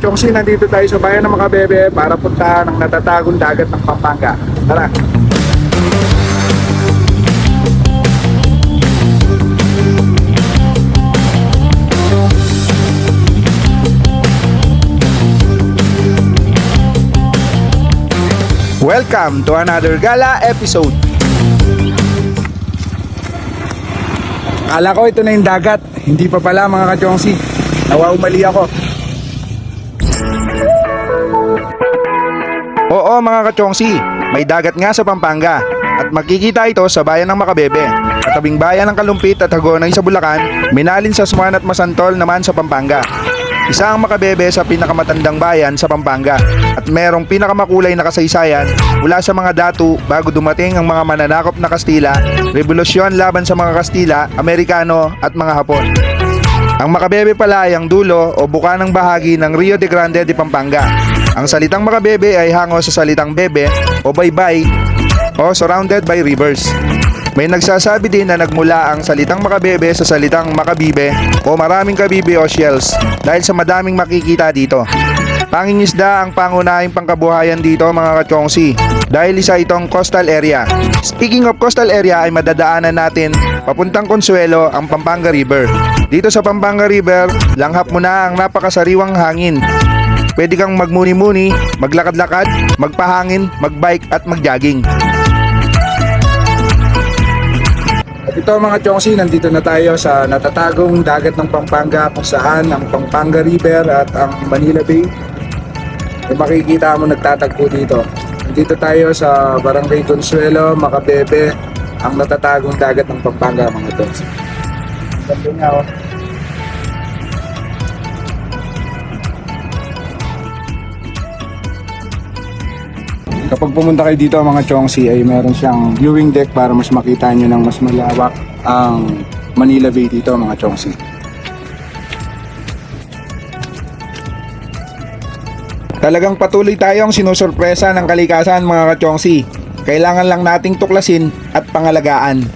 Chongsi, nandito tayo sa bayan ng Makabebe para puntahan ang natatagong dagat ng Pampanga. Tara! Welcome to another gala episode. Akala ko ito na yung dagat. Hindi pa pala mga kachongsi. Nawa umali ako. Oo mga kachongsi, may dagat nga sa Pampanga. At makikita ito sa bayan ng Makabebe. Katabing bayan ng Kalumpit at Hagonay sa Bulacan, Minalin sa Smuan at Masantol naman sa Pampanga. Isa ang Makabebe sa pinakamatandang bayan sa Pampanga at merong pinakamakulay na kasaysayan mula sa mga datu bago dumating ang mga mananakop na Kastila, revolusyon laban sa mga Kastila, Amerikano at mga Hapon. Ang Makabebe pala ay ang dulo o buka ng bahagi ng Rio de Grande de Pampanga. Ang salitang Makabebe ay hango sa salitang bebe o baybay o surrounded by rivers. May nagsasabi din na nagmula ang salitang makabebe sa salitang makabibe o maraming kabibe o shells dahil sa madaming makikita dito. Pangingisda ang pangunahing pangkabuhayan dito mga kachongsi dahil isa itong coastal area. Speaking of coastal area ay madadaanan natin papuntang Consuelo ang Pampanga River. Dito sa Pampanga River, langhap mo na ang napakasariwang hangin. Pwede kang magmuni-muni, maglakad-lakad, magpahangin, magbike at magjogging. At ito mga chongsi, nandito na tayo sa natatagong dagat ng Pampanga kung saan ang Pampanga River at ang Manila Bay. Kung makikita mo nagtatagpo dito. Nandito tayo sa Barangay Consuelo, Macabebe, ang natatagong dagat ng Pampanga mga chongsi. Ganda niya oh. Kapag pumunta kayo dito mga chongsi ay meron siyang viewing deck para mas makita nyo ng mas malawak ang Manila Bay dito mga chongsi. Talagang patuloy tayong sinusurpresa ng kalikasan mga kachongsi. Kailangan lang nating tuklasin at pangalagaan.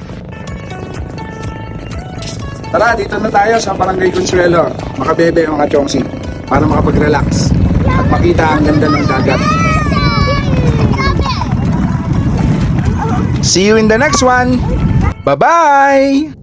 Tara, dito na tayo sa Barangay Consuelo, Makabebe mga chongsi, para makapag-relax at makita ang ganda ng dagat. See you in the next one. Bye-bye!